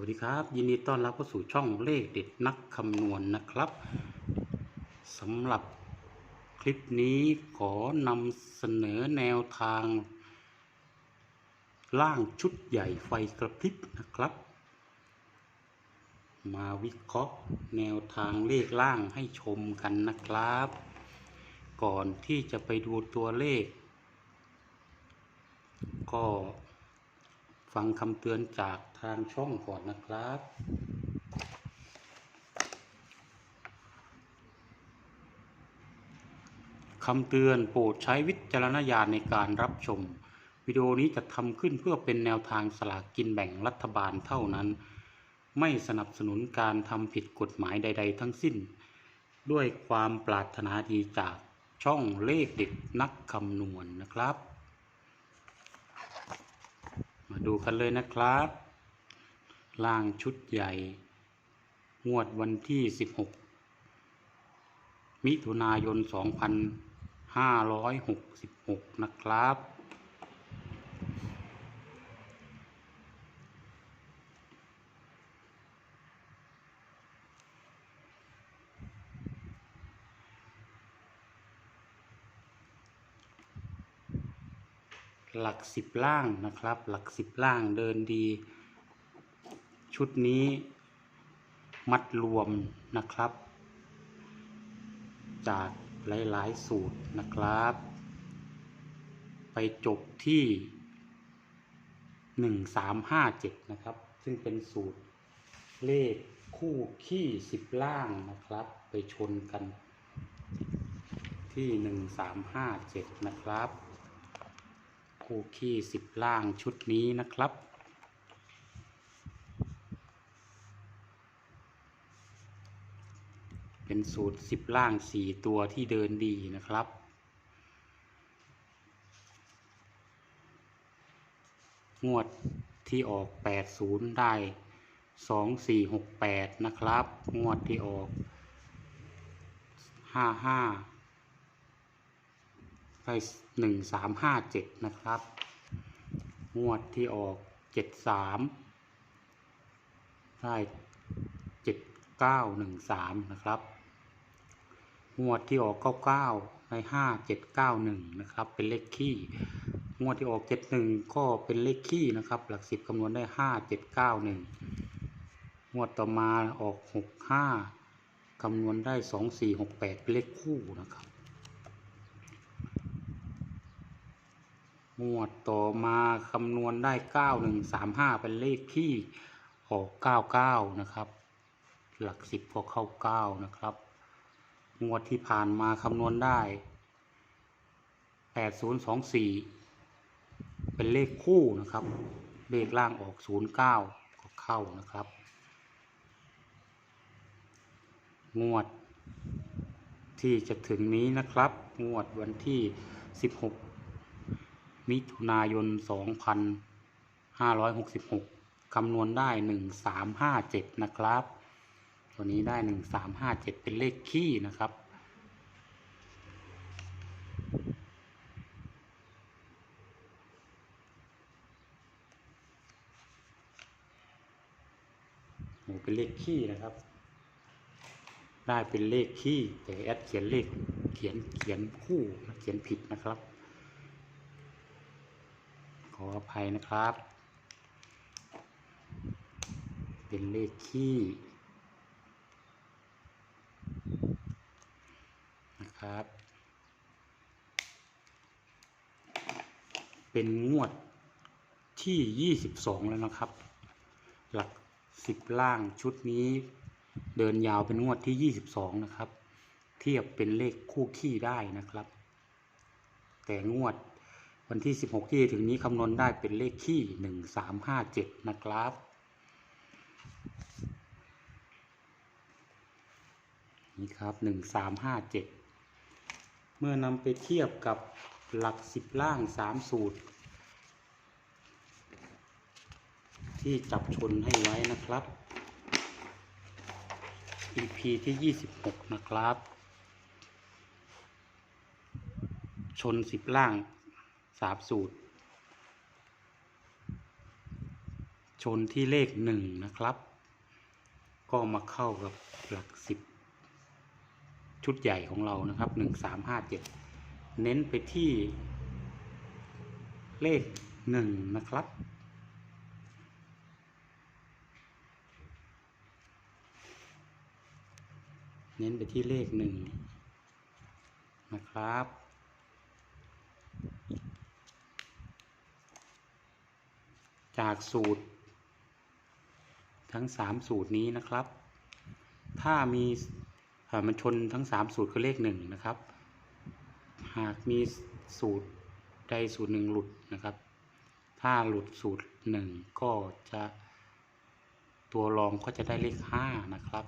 วัสดีครับ ยินดีต้อนรับเข้าสู่ช่องเลขเด็ดนักคำนวณนะครับสำหรับคลิปนี้ขอนำเสนอแนวทาง ล่างชุดใหญ่ไฟกระพริบนะครับ มาวิเคราะห์แนวทางเลขล่างให้ชมกันนะครับ ก่อนที่จะไปดูตัวเลข ก็ ฟังคำเตือนจากทางช่องก่อนนะครับ คำเตือนโปรดใช้วิจารณญาณในการรับชม วิดีโอนี้จะทำขึ้นเพื่อเป็นแนวทางสลากกินแบ่งรัฐบาลเท่านั้น ไม่สนับสนุนการทำผิดกฎหมายใด ๆ ทั้งสิ้น ด้วยความปรารถนาดีจากช่องเลขเด็ดนักคำนวณนะครับ มา ดูกันเลยนะครับ ล่างชุดใหญ่ งวดวันที่ 16 มิถุนายน 2566 นะครับ หลักสิบล่างนะครับ หลักสิบล่างเดินดี ชุดนี้มัดรวมนะครับ จากหลาย ๆ สูตรนะครับ ไปจบที่หนึ่งสามห้าเจ็ดนะครับ ซึ่งเป็นสูตรเลขคู่ขี้สิบล่างนะครับ ไปชนกันที่หนึ่งสามห้าเจ็ดนะครับ คู่ขี้สิบล่างชุดนี้นะครับ เป็นสูตรสิบล่างสี่ตัวที่เดินดีนะครับงวดที่ออกแปดศูนย์ได้สองสี่หกแปดนะครับ งวดที่ออกห้าห้า ได้หนึ่งสามห้าเจ็ดนะครับ งวดที่ออกเจ็ดสามได้เจ็ดเก้าหนึ่งสามนะครับ งวดที่ออกเก้าเก้าได้ห้าเจ็ดเก้าหนึ่งนะครับ เป็นเลขคี่งวดที่ออกเจ็ดหนึ่งก็เป็นเลขคี่นะครับ หลักสิบคำนวณได้ห้าเจ็ดเก้าหนึ่งงวดต่อมาออกหกห้าคำนวณได้สองสี่หกแปดเป็นเลขคู่นะครับ หมวดต่อมาคำนวณได้เก้าหนึ่งสามห้าเป็นเลขที่ออกเก้าเก้านะครับ หลักสิบก็เข้าเก้านะครับ งวดที่ผ่านมาคำนวณได้แปดศูนย์สองสี่เป็นเลขคู่นะครับ เลขล่างออกศูนย์เก้าก็เข้านะครับ งวดที่จะถึงนี้นะครับ งวดวันที่สิบหก มิถุนายน 2566 คำนวณได้ 1357 นะครับ ตัวนี้ได้ 1357 เป็นเลขคี่นะครับ เป็นเลขคี่นะครับ ได้เป็นเลขคี่แต่แอดเขียนเลขเขียนเขียนคู่เขียนผิดนะครับ ออภัยนะครับ เป็นเลขขี้นะครับ เป็นงวดที่ 22 แล้วนะครับ หลัก 10 ล่างชุดนี้เดินยาวเป็นงวดที่ 22 นะครับ เทียบเป็นเลขคู่ขี้ได้นะครับ แต่งวด วันที่ 16 ที่ถึงนี้คำนวณได้เป็นเลขที่1357 นะครับ นี่ครับ 1357 เมื่อนำไปเทียบกับหลัก 10 ล่าง 3 สูตร ที่จับชนให้ไว้นะครับ EP ที่ 26 นะครับ ชน 10 ล่าง สามสูตร ชนที่เลขหนึ่งนะครับ ก็มาเข้ากับหลักสิบชุดใหญ่ของเรานะครับหนึ่งสามห้าเจ็ดเน้นไปที่เลขหนึ่งนะครับ เน้นไปที่เลขหนึ่งนะครับ จากสูตร ทั้งสามสูตรนี้นะครับ ถ้ามีมันชนทั้งสามสูตรคือเลขหนึ่งนะครับ หากมีสูตรใดสูตรหนึ่งหลุดนะครับ ถ้าหลุดสูตรหนึ่งก็จะตัวรองก็จะได้เลขห้านะครับ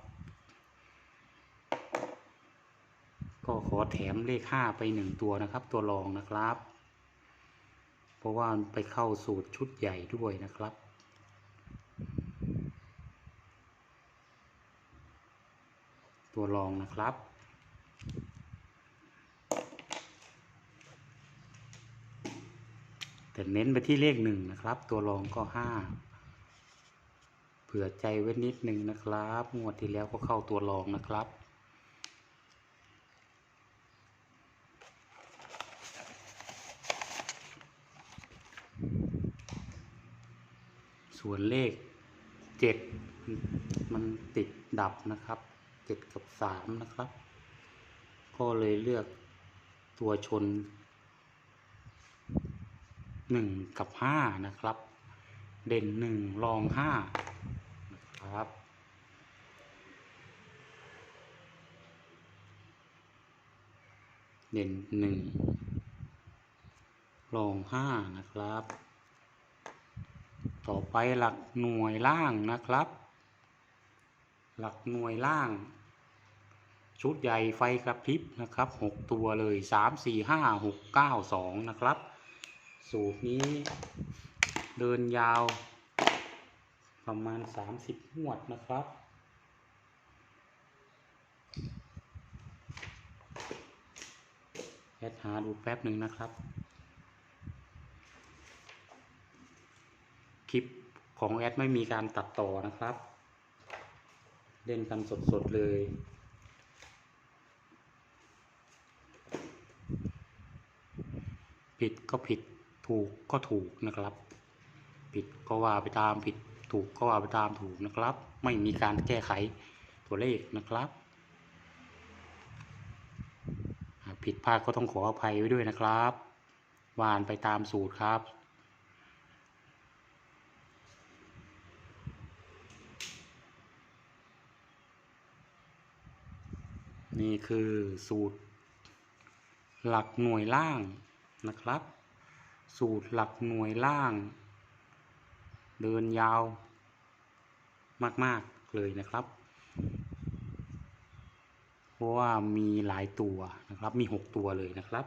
ก็ขอแถมเลขห้าไปหนึ่งตัวนะครับ ตัวรองนะครับ เพราะว่ามันไปเข้าสูตรชุดใหญ่ด้วยนะครับ ตัวรองนะครับ แต่เน้นไปที่เลขหนึ่งนะครับ ตัวรองก็ห้าเผื่อใจไว้นิดนึงนะครับ งวดที่แล้วก็เข้าตัวรองนะครับ ส่วนเลขเจ็ดมันติดดับนะครับเจ็ดกับสามนะครับ ก็เลยเลือกตัวชนหนึ่งกับห้านะครับ เด่นหนึ่งรองห้านะครับเด่นหนึ่งรองห้านะครับ ต่อไปหลักหน่วยล่างนะครับ หลักหน่วยล่าง ชุดใหญ่ไฟกระพริบนะครับหกตัวเลยสามสี่ห้าหกเก้าสองนะครับ สูตรนี้เดินยาว ประมาณสามสิบงวดนะครับแอดหาดูแป๊บหนึ่งนะครับ คลิปของแอดไม่มีการตัดต่อนะครับ เล่นกันสดๆเลย ผิดก็ผิดถูกก็ถูกนะครับ ผิดก็ว่าไปตามผิดถูกก็ว่าไปตามถูกนะครับ ไม่มีการแก้ไขตัวเลขนะครับผิดพลาดก็ต้องขออภัยไว้ด้วยนะครับ วานไปตามสูตรครับ นี่คือสูตรหลักหน่วยล่างนะครับ สูตรหลักหน่วยล่าง เดินยาว มาก ๆ เลยนะครับ เพราะว่ามีหลายตัวนะครับ มีหกตัวเลยนะครับ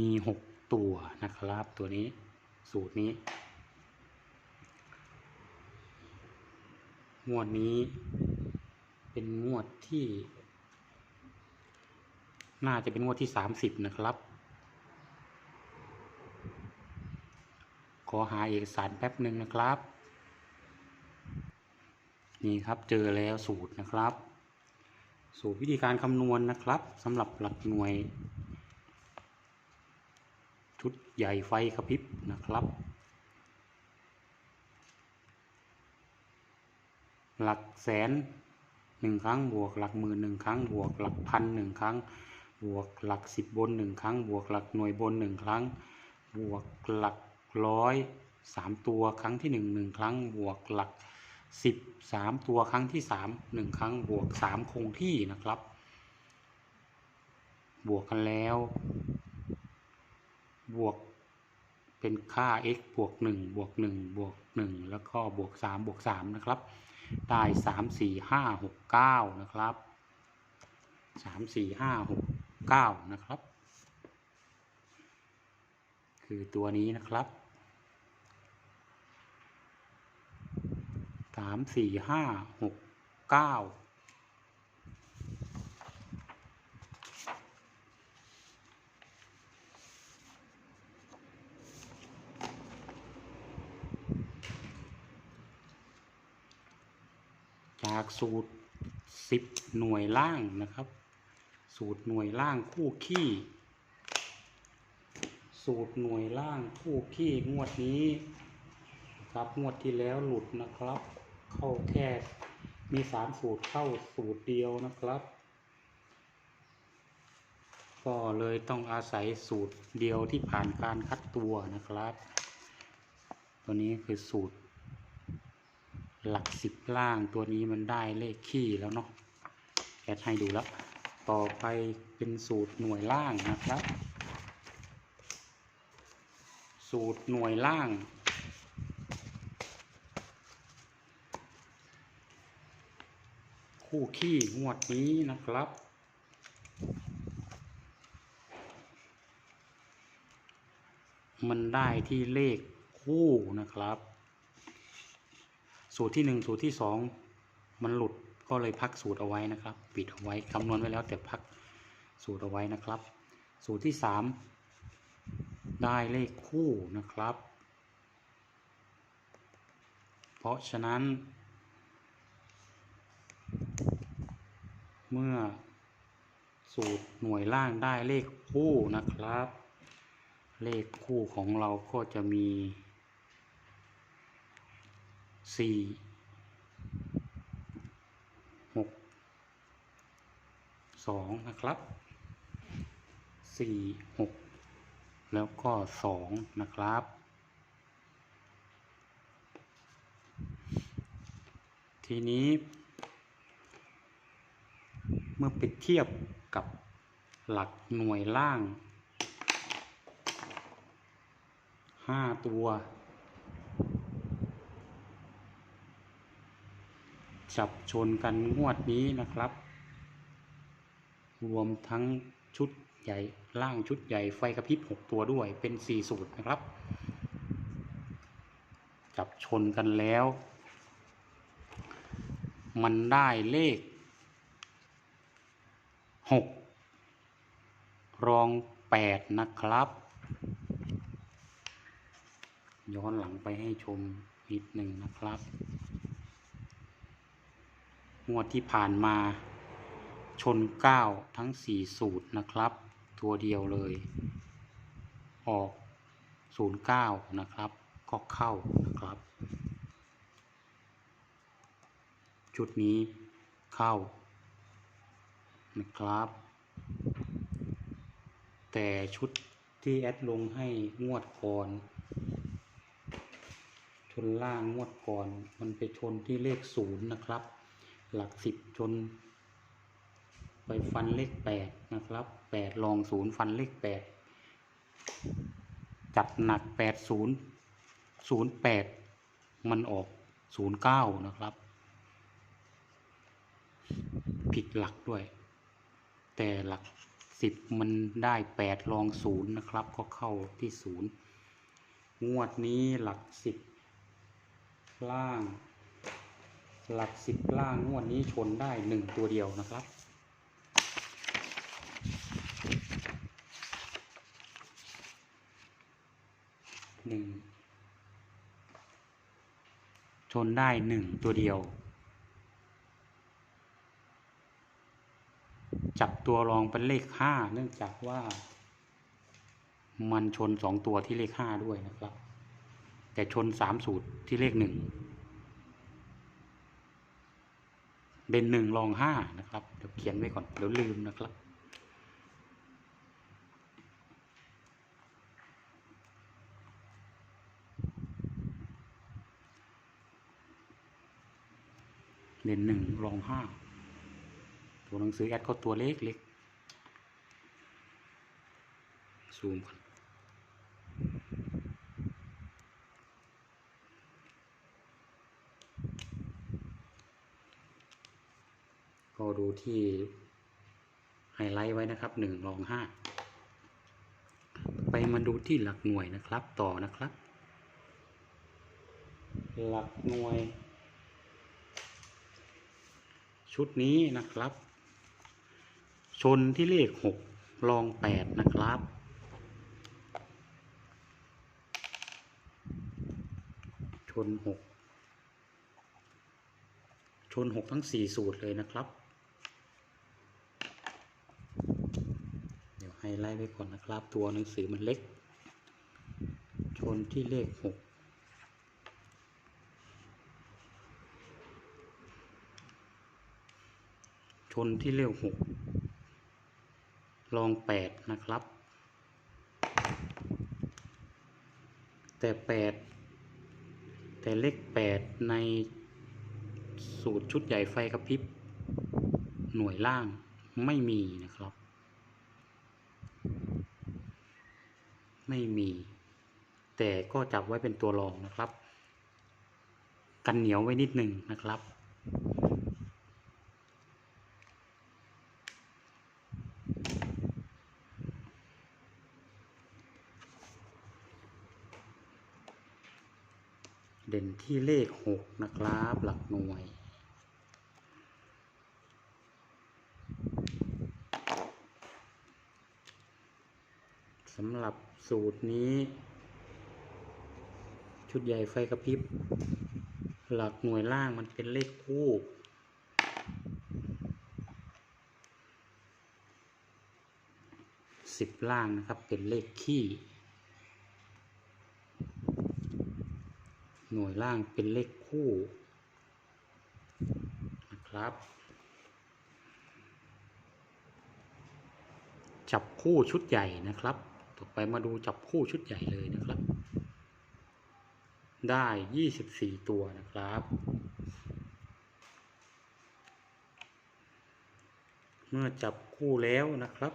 มีหกตัวนะครับตัวนี้สูตรนี้งวดนี้เป็นงวดที่ น่าจะเป็นงวดที่สามสิบนะครับ ขอหาเอกสารแป๊บหนึ่งนะครับ นี่ครับเจอแล้วสูตรนะครับ สูตรวิธีการคำนวณนะครับสำหรับหลักหน่วย ใหญ่ไฟกระพริบนะครับ หลักแสนหนึ่งครั้งบวกหลักหมื่นหนึ่งครั้งบวกหลักพันหนึ่งครั้ง บวกหลักสิบบนหนึ่งครั้ง บวกหลักหน่วยบนหนึ่งครั้ง บวกหลักร้อยสามตัวครั้งที่หนึ่งหนึ่งครั้ง บวกหลักสิบสามตัวครั้งที่สามหนึ่งครั้ง บวกสามคงที่นะครับ บวกกันแล้ว บวก เป็นค่า x บวก1บวก1บวก1แล้วก็บวก3บวก3นะครับ ได้ 3 4 5 6 9 นะครับ 3 4 5 6 9 นะครับ คือตัวนี้นะครับ 3 4 5 6 9 จากสูตรสิบหน่วยล่างนะครับ สูตรหน่วยล่างคู่ขี้ สูตรหน่วยล่างคู่ขี้งวดนี้ครับงวดที่แล้วหลุดนะครับ เข้าแค่มีสามสูตรเข้าสูตรเดียวนะครับ ก็เลยต้องอาศัยสูตรเดียวที่ผ่านการคัดตัวนะครับ ตัวนี้คือสูตร หลักสิบล่างตัวนี้มันได้เลขขี้แล้วเนาะแอดให้ดูแล้ว ต่อไปเป็นสูตรหน่วยล่างนะครับ สูตรหน่วยล่าง คู่ขี้งวดนี้นะครับมันได้ที่เลขคู่นะครับ สูตรที่หนึ่งสูตรที่สองมันหลุดก็เลยพักสูตรเอาไว้นะครับ ปิดเอาไว้คำนวณไว้แล้วแต่พักสูตรเอาไว้นะครับ สูตรที่สามได้เลขคู่นะครับ เพราะฉะนั้น เมื่อสูตรหน่วยล่างได้เลขคู่นะครับ เลขคู่ของเราก็จะมี สี่หกสองนะครับสี่หกแล้วก็สองนะครับ ทีนี้ เมื่อไปเทียบกับหลักหน่วยล่างห้าตัว จับชนกันงวดนี้นะครับ รวมทั้งชุดใหญ่ล่างชุดใหญ่ไฟกระพริบหกตัวด้วยเป็นสี่สูตรนะครับ จับชนกันแล้ว มันได้เลขหกรองแปดนะครับ ย้อนหลังไปให้ชมนิดหนึ่งนะครับ งวดที่ผ่านมา ชนเก้าทั้งสี่สูตรนะครับ ตัวเดียวเลย ออกศูนย์เก้านะครับ ก็เข้านะครับ ชุดนี้เข้า นะครับ แต่ชุดที่แอดลงให้งวดก่อนชนล่างงวดก่อน มันไปชนที่เลขศูนย์นะครับ หลักสิบชนไปฟันเลขแปดนะครับแปดลองศูนย์ฟันเลขแปดจัดหนักแปดศูนย์ศูนย์แปดมันออกศูนย์เก้านะครับ ผิดหลักด้วย แต่หลักสิบมันได้แปดลองศูนย์นะครับ ก็เข้าที่ศูนย์งวดนี้หลักสิบล่าง หลักสิบล่างงวดนี้ชนได้หนึ่งตัวเดียวนะครับ หนึ่ง ชนได้หนึ่งตัวเดียว จับตัวรองเป็นเลขห้าเนื่องจากว่ามันชนสองตัวที่เลขห้าด้วยนะครับ แต่ชนสามสูตรที่เลขหนึ่ง เดนหนึ่งรองห้านะครับ เดี๋ยวเขียนไว้ก่อน เดี๋ยวลืมนะครับ เด่นหนึ่งรองห้าตัวหนังสือแอดก็ตัวเล็กเล็กซูมก่อน ก็ดูที่ไฮไลท์ไว้นะครับหนึ่งรองห้าไปมาดูที่หลักหน่วยนะครับต่อนะครับ หลักหน่วย ชุดนี้นะครับ ชนที่เลขหกรองแปดนะครับชนหกชนหกทั้งสี่สูตรเลยนะครับ เดี๋ยวให้ ไล่ไว้ก่อนนะครับ ตัวหนังสือมันเล็ก ชนที่เลขหกชนที่เลขหกรองแปดนะครับ แต่แปดแต่เลขแปดในสูตรชุดใหญ่ไฟกระพริบหน่วยล่างไม่มีนะครับ ไม่มี แต่ก็จับไว้เป็นตัวรองนะครับ กันเหนียวไว้นิดหนึ่งนะครับ เด่นที่เลขหกนะครับ หลักหน่วย สำหรับสูตรนี้ ชุดใหญ่ไฟกระพริบ หลักหน่วยล่างมันเป็นเลขคู่ สิบล่างนะครับเป็นเลขขี้ หน่วยล่างเป็นเลขคู่นะครับจับคู่ชุดใหญ่นะครับ ต่อไปมาดูจับคู่ชุดใหญ่เลยนะครับ ได้ 24 ตัวนะครับ เมื่อจับคู่แล้วนะครับ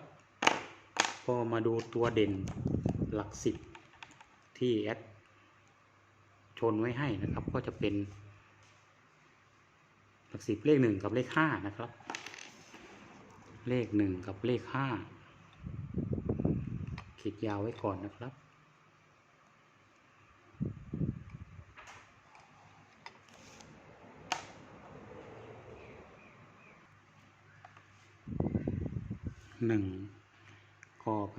ก็มาดูตัวเด่นหลักสิบที่แอดชนไว้ให้นะครับ ก็จะเป็น หลักสิบเลขหนึ่งกับเลขห้านะครับ เลขหนึ่งกับเลขห้า ขีดยาวไว้ก่อนนะครับ หนึ่งก็ไป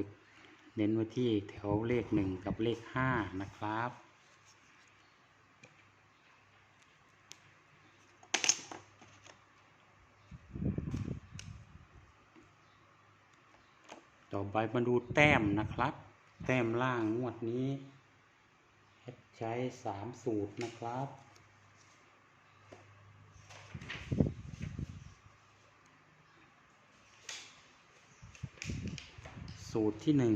เน้นไว้ที่แถวเลขหนึ่งกับเลขห้านะครับ ต่อไปมาดูแต้มนะครับ แต้มล่างงวดนี้ ใช้สามสูตรนะครับ สูตรที่หนึ่ง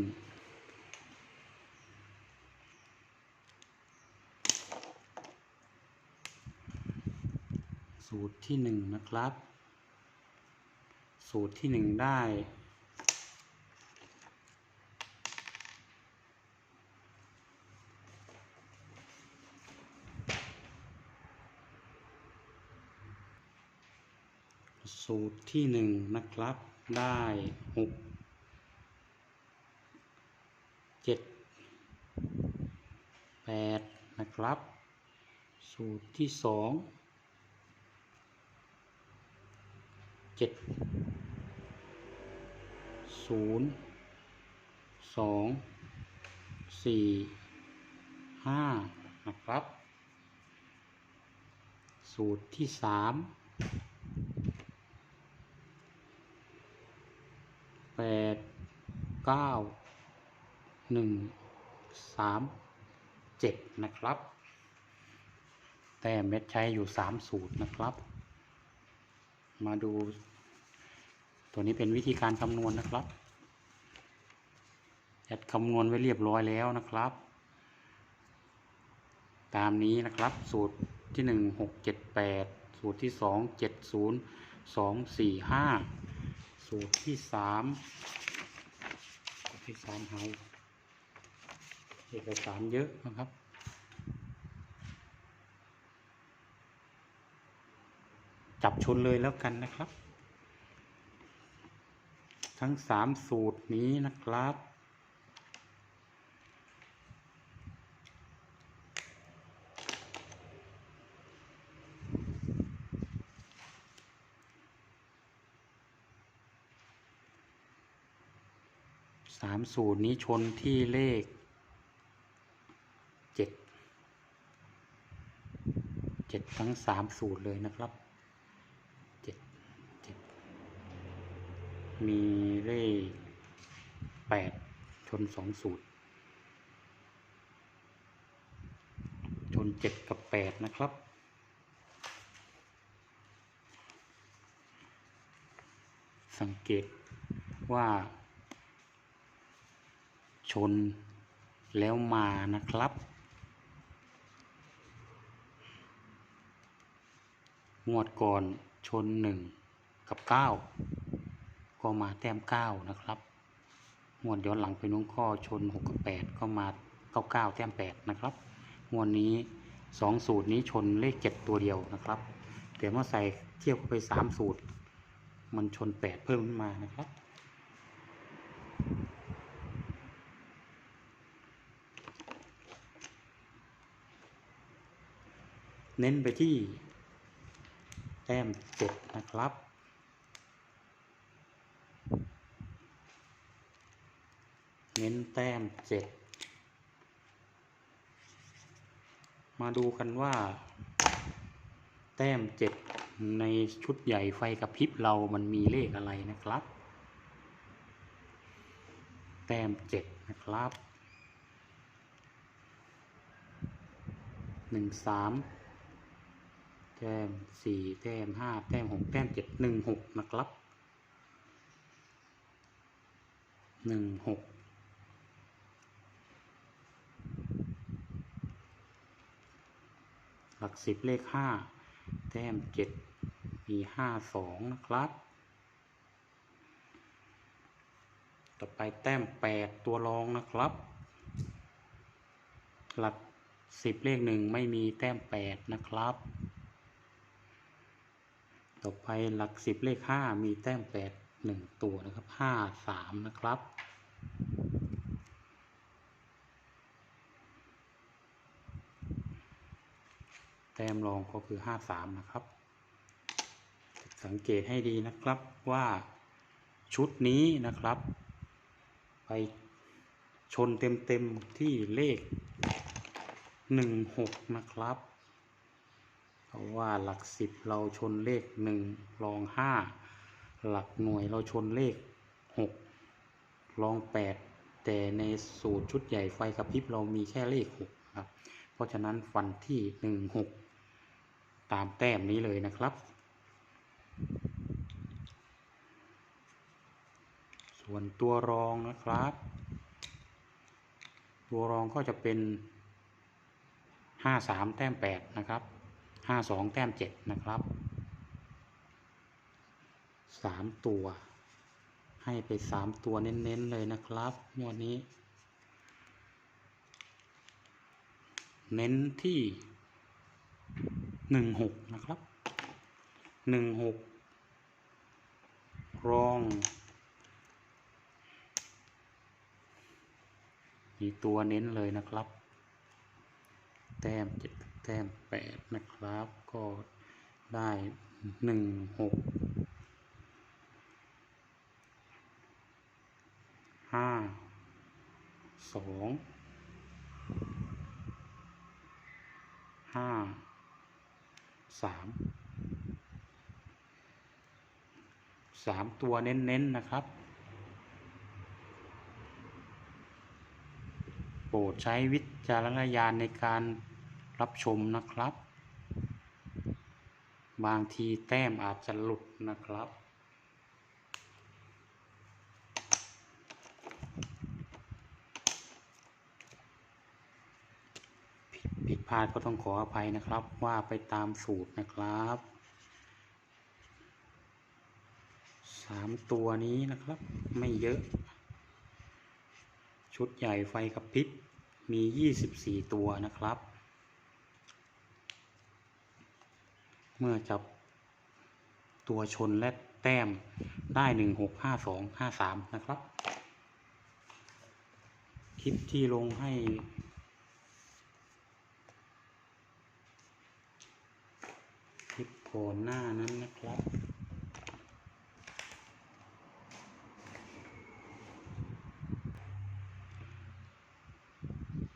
สูตรที่หนึ่งนะครับ สูตรที่หนึ่งได้ สูตร ที่หนึ่งนะครับ ได้หกเจ็ดแปดนะครับ สูตรที่สองเจ็ดศูนย์สองสี่ห้านะครับ สูตรที่สาม ปดเก้าหนึ่งสามเจ็ดนะครับ แต่เม็ดใช้อยู่สามสูตรนะครับ มาดู ตัวนี้เป็นวิธีการคำนวณนะครับแอดคำนวณไว้เรียบร้อยแล้วนะครับ ตามนี้นะครับสูตรที่หนึ่งหกเจ็ดแปดสูตรที่สองเจ็ดศูนย์สองสี่ห้า สูตรที่สามสูตรที่สามหายเอกสารเยอะนะครับจับชนเลยแล้วกันนะครับ ทั้งสามสูตรนี้นะครับ สูตรนี้ชนที่เลขเจ็ดเจ็ดทั้งสามสูตรเลยนะครับเจ็ดเจ็ดมีเลขแปดชนสองสูตร ชนเจ็ดกับแปดนะครับสังเกตว่า ชนแล้วมานะครับ งวดก่อนชนหนึ่งกับเก้าก็มาแต้มเก้านะครับ งวดย้อนหลังไปนู้นข้อชนหกกับแปดก็มาเก้าเก้าแต้มแปดนะครับ งวดนี้สองสูตรนี้ชนเลขเจ็ดตัวเดียวนะครับแต่เมื่อใส่เทียบเข้าไปสามสูตร มันชนแปดเพิ่มขึ้นมานะครับ เน้นไปที่แต้มเจ็ดนะครับ เน้นแต้มเจ็ดมาดูกันว่า แต้มเจ็ดในชุดใหญ่ไฟกระพริบเรามันมีเลขอะไรนะครับ แต้มเจ็ดนะครับหนึ่งสาม แต้มสี่แต้มห้าแต้มหกแต้มเจ็ดหนึ่งหกนะครับหนึ่งหกหลักสิบเลขห้าแต้มเจ็ดมีห้าสองนะครับ ต่อไปแต้มแปดตัวรองนะครับ หลักสิบเลขหนึ่งไม่มีแต้มแปดนะครับ ต่อไปหลักสิบเลขห้ามีแต้มแปดหนึ่งตัวนะครับห้าสามนะครับ แต้มรองก็คือห้าสามนะครับ สังเกตให้ดีนะครับว่าชุดนี้นะครับ ไปชนเต็มๆที่เลขหนึ่งหกนะครับ เพราะว่าหลักสิบเราชนเลขหนึ่งรองห้าหลักหน่วยเราชนเลขหกรองแปดแต่ในสูตรชุดใหญ่ไฟกระพริบเรามีแค่เลขหกครับ เพราะฉะนั้นฟันที่หนึ่งหกตามแต้มนี้เลยนะครับ ส่วนตัวรองนะครับ ตัวรองก็จะเป็นห้าสามแต้มแปดนะครับ ห้าสองแต้มเจ็ดนะครับสามตัว ให้ไปสามตัวเน้นๆเลยนะครับงวดนี้ เน้นที่หนึ่งหกนะครับหนึ่งหกรอง มีตัวเน้นเลยนะครับ แต้มเจ็ด แต้มแปดนะครับ ก็ได้หนึ่งหกห้าสองห้าสามสามตัวเน้นๆนะครับ โปรดใช้วิจารณญาณในการ รับชมนะครับ บางทีแต้มอาจจะหลุดนะครับ ผิดพลาดก็ต้องขออภัยนะครับ ว่าไปตามสูตรนะครับสามตัวนี้นะครับ ไม่เยอะ ชุดใหญ่ไฟกระพริบมี 24 ตัวนะครับ เมื่อจับตัวชนและแต้มได้1 6 5 2 5 3นะครับ คลิปที่ลงให้ คลิปก่อนหน้านั้นนะครับ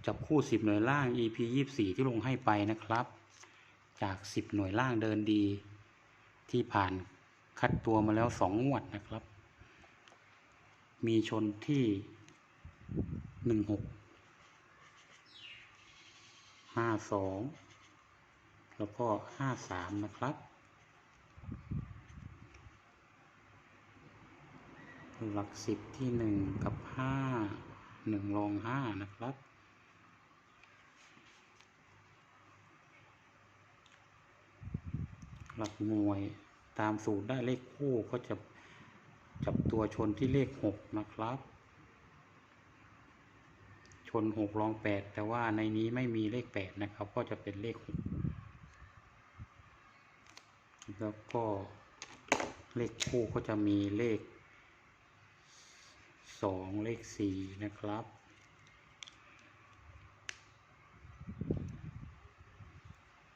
จับคู่10หน่วยล่าง EP 24 ที่ลงให้ไปนะครับ จาก 10 หน่วยล่างเดินดี ที่ผ่านคัดตัวมาแล้ว 2 งวดนะครับ มีชนที่ 16 52 แล้วก็ 53 นะครับหลักสิบที่หนึ่งกับห้าหนึ่งรองห้านะครับ หลักหน่วยตามสูตรได้เลขคู่ก็จะจับตัวชนที่เลขหกนะครับ ชนหกรองแปดแต่ว่าในนี้ไม่มีเลขแปดนะครับ ก็จะเป็นเลขหกแล้วก็เลขคู่ก็จะมีเลขสองเลขสี่นะครับ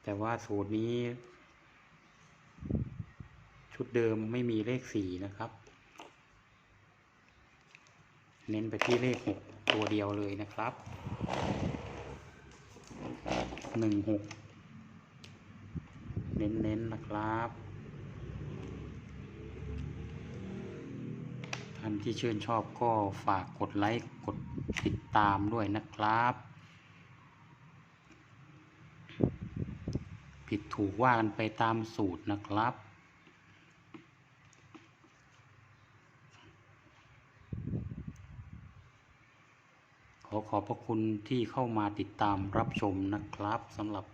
แต่ว่าสูตรนี้ ชุดเดิมไม่มีเลขสี่นะครับ เน้นไปที่เลขหกตัวเดียวเลยนะครับหนึ่งหกเน้นๆนะครับ ท่านที่ชื่นชอบก็ฝากกดไลค์ กดติดตามด้วยนะครับ ผิดถูกว่ากันไปตามสูตรนะครับ อขอบพระคุณที่เข้ามาติดตามรับชมนะครับสำหรับ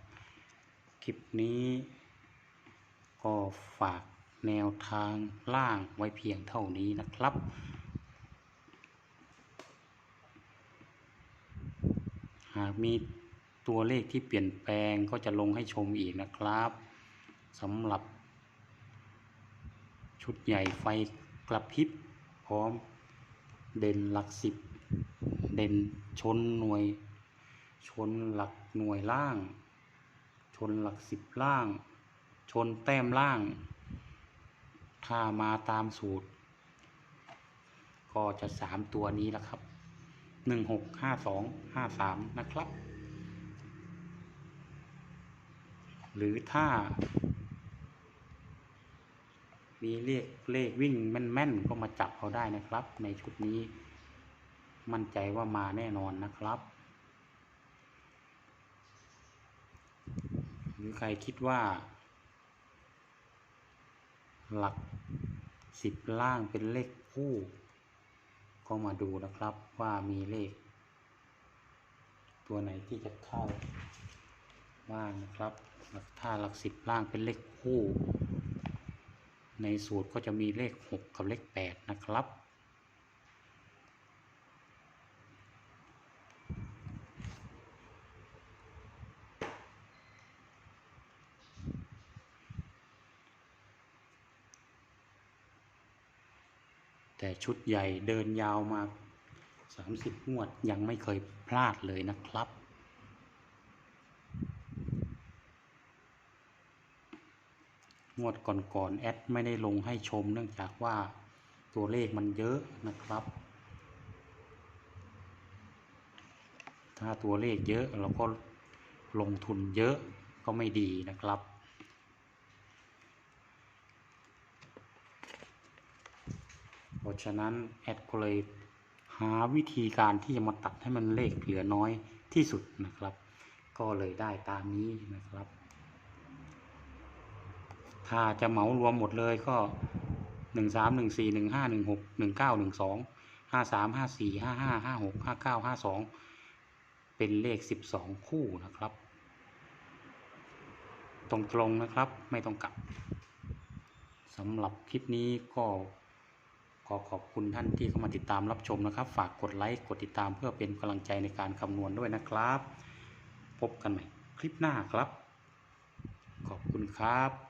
คลิปนี้ ก็ฝากแนวทางล่างไว้เพียงเท่านี้นะครับ หากมีตัวเลขที่เปลี่ยนแปลงก็จะลงให้ชมอีกนะครับสำหรับ ชุดใหญ่ไฟกระพริบพร้อมเด่นหลักสิบเด่น ชนหน่วย ชนหลักหน่วยล่าง ชนหลักสิบล่าง ชนแต้มล่าง ถ้ามาตามสูตร ก็จะสามตัวนี้แหละครับหนึ่งหกห้าสองห้าสามนะครับ หรือถ้า มีเลขเลขวิ่งแม่นๆ ก็มาจับเอาได้นะครับในชุดนี้ มั่นใจว่ามาแน่นอนนะครับ หรือใครคิดว่า หลักสิบล่างเป็นเลขคู่ ก็มาดูนะครับว่ามีเลข ตัวไหนที่จะเข้าบ้างนะครับ ถ้าหลักสิบล่างเป็นเลขคู่ ในสูตรก็จะมีเลขหกกับเลขแปดนะครับ ชุดใหญ่เดินยาวมา 30งวดยังไม่เคยพลาดเลยนะครับ งวดก่อนๆแอดไม่ได้ลงให้ชมเนื่องจากว่าตัวเลขมันเยอะนะครับ ถ้าตัวเลขเยอะเราก็ลงทุนเยอะก็ไม่ดีนะครับ เพราะฉะนั้นแอดก็เลยหาวิธีการที่จะมาตัดให้มันเลขเหลือน้อยที่สุดนะครับ ก็เลยได้ตามนี้นะครับ ถ้าจะเหมารวมหมดเลยก็หนึ่งสามหนึ่งสี่หนึ่งห้าหนึ่งหกหนึ่งเก้าหนึ่งสองห้าสามห้าสี่ห้าห้าห้าหกห้าเก้าห้าสองเป็นเลขสิบสองคู่นะครับ ตรงๆนะครับไม่ต้องกลับสำหรับคลิปนี้ก็ ขอขอบคุณท่านที่เข้ามาติดตามรับชมนะครับ ฝากกดไลค์ กดติดตามเพื่อเป็นกำลังใจในการคำนวณด้วยนะครับ พบกันใหม่คลิปหน้าครับ ขอบคุณครับ